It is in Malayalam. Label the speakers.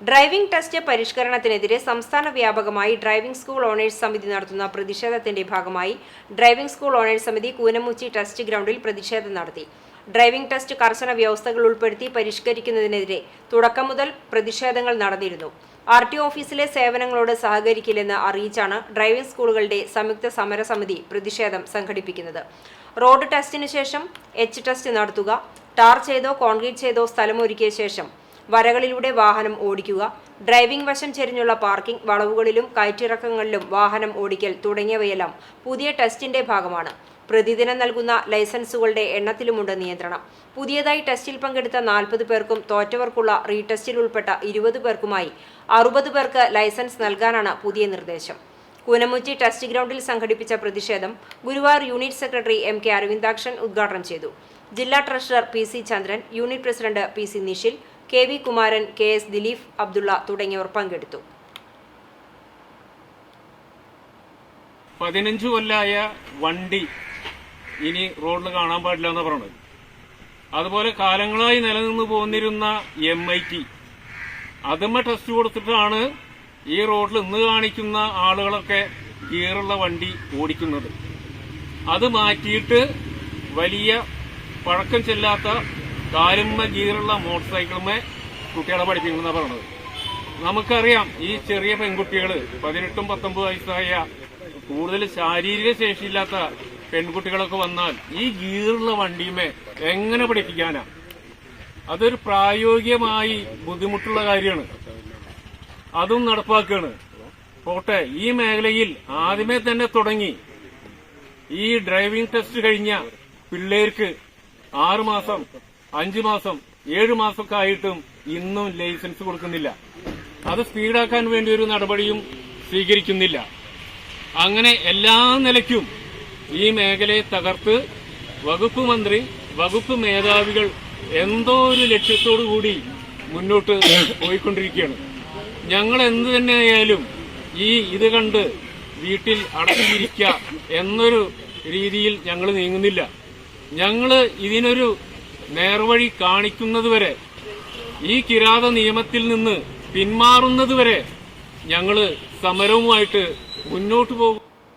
Speaker 1: ഡ്രൈവിംഗ് ടെസ്റ്റ് പരിഷ്കരണത്തിനെതിരെ സംസ്ഥാന വ്യാപകമായി ഡ്രൈവിംഗ് സ്കൂൾ ഓണേഴ്സ് സമിതി നടത്തുന്ന പ്രതിഷേധത്തിന്റെ ഭാഗമായി ഡ്രൈവിംഗ് സ്കൂൾ ഓണേഴ്സ് സമിതി കൂനമുച്ചി ടെസ്റ്റ് ഗ്രൗണ്ടിൽ പ്രതിഷേധം നടത്തി. ഡ്രൈവിംഗ് ടെസ്റ്റ് കർശന വ്യവസ്ഥകൾ ഉൾപ്പെടുത്തി പരിഷ്കരിക്കുന്നതിനെതിരെ തുടക്കം മുതൽ പ്രതിഷേധങ്ങൾ നടന്നിരുന്നു. ആർ ടി ഓഫീസിലെ സേവനങ്ങളോട് സഹകരിക്കില്ലെന്ന് അറിയിച്ചാണ് ഡ്രൈവിംഗ് സ്കൂളുകളുടെ സംയുക്ത സമരസമിതി പ്രതിഷേധം സംഘടിപ്പിക്കുന്നത്. റോഡ് ടെസ്റ്റിന് ശേഷം എച്ച് ടെസ്റ്റ് നടത്തുക ടാർ ചെയ്തോ കോൺക്രീറ്റ് ചെയ്തോ സ്ഥലമൊരുക്കിയ ശേഷം വരകളിലൂടെ വാഹനം ഓടിക്കുക ഡ്രൈവിംഗ് വശം ചെരിഞ്ഞുള്ള പാർക്കിംഗ് വളവുകളിലും കയറ്റിറക്കങ്ങളിലും വാഹനം ഓടിക്കൽ തുടങ്ങിയവയെല്ലാം പുതിയ ടെസ്റ്റിന്റെ ഭാഗമാണ്. പ്രതിദിനം നൽകുന്ന ലൈസൻസുകളുടെ എണ്ണത്തിലുമുണ്ട് നിയന്ത്രണം. പുതിയതായി ടെസ്റ്റിൽ പങ്കെടുത്ത നാൽപ്പത് പേർക്കും തോറ്റവർക്കുള്ള റീടെസ്റ്റിൽ ഉൾപ്പെട്ട ഇരുപത് പേർക്കുമായി അറുപത് പേർക്ക് ലൈസൻസ് നൽകാനാണ് പുതിയ നിർദ്ദേശം. കുനമുച്ചി ടെസ്റ്റ് ഗ്രൗണ്ടിൽ സംഘടിപ്പിച്ച പ്രതിഷേധം Guruvayur unit secretary M K Aravindakshan ഉദ്ഘാടനം ചെയ്തു. ജില്ലാ treasurer P C Chandran unit president P C Nishil K V Kumaran K S Dileef Abdulla തുടങ്ങിയവർ പങ്കെടുത്തു.
Speaker 2: പതിനഞ്ച് കൊല്ലായ വണ്ടി ഇനി റോഡിൽ കാണാൻ പാടില്ല എന്ന് പറഞ്ഞത് അതുപോലെ കാലങ്ങളായി നിലനിന്ന് പോന്നിരുന്ന എം ഐ ടി അതുമ്മ ടെസ്റ്റ് കൊടുത്തിട്ടാണ് ഈ റോഡിൽ ഇന്ന് കാണിക്കുന്ന ആളുകളൊക്കെ ഗിയറുള്ള വണ്ടി ഓടിക്കുന്നത്. അത് മാറ്റിയിട്ട് വലിയ പഴക്കം ചെല്ലാത്ത കാലുമ്മ ഗീറുള്ള മോട്ടോർ സൈക്കിളുമേ കുട്ടികളെ പഠിപ്പിക്കുന്ന പറഞ്ഞത്. നമുക്കറിയാം ഈ ചെറിയ പെൺകുട്ടികൾ പതിനെട്ടും പത്തൊമ്പത് വയസ്സായ കൂടുതൽ ശാരീരിക ശേഷിയില്ലാത്ത പെൺകുട്ടികളൊക്കെ വന്നാൽ ഈ ഗീറുള്ള വണ്ടിയുമേ എങ്ങനെ പഠിപ്പിക്കാനാ? അതൊരു പ്രായോഗികമായി ബുദ്ധിമുട്ടുള്ള കാര്യമാണ്. അതും നടപ്പാക്കുകയാണ് പോട്ടെ ഈ മേഖലയിൽ ആദ്യമേ തന്നെ തുടങ്ങി. ഈ ഡ്രൈവിംഗ് ടെസ്റ്റ് കഴിഞ്ഞ പിള്ളേർക്ക് ആറു മാസം അഞ്ചു മാസം ഏഴു മാസമൊക്കെ ആയിട്ടും ഇന്നും ലൈസൻസ് കൊടുക്കുന്നില്ല. അത് സ്പീഡാക്കാൻ വേണ്ടി ഒരു നടപടിയും സ്വീകരിക്കുന്നില്ല. അങ്ങനെ എല്ലാ നിലയ്ക്കും ഈ മേഖലയെ തകർത്ത് വകുപ്പ് മന്ത്രി വകുപ്പ് മേധാവികൾ എന്തോ ഒരു ലക്ഷ്യത്തോടു കൂടി മുന്നോട്ട് പോയിക്കൊണ്ടിരിക്കുകയാണ്. ഞങ്ങൾ എന്ത് തന്നെയായാലും ഈ ഇത് കണ്ട് വീട്ടിൽ അടച്ചിരിക്കുക എന്നൊരു രീതിയിൽ ഞങ്ങൾ നീങ്ങുന്നില്ല. ഞങ്ങൾ ഇതിനൊരു നേർവഴി കാണിക്കുന്നതുവരെ ഈ കിരാത നിയമത്തിൽ നിന്ന് പിന്മാറുന്നതുവരെ ഞങ്ങൾ സമരവുമായിട്ട് മുന്നോട്ട് പോകും.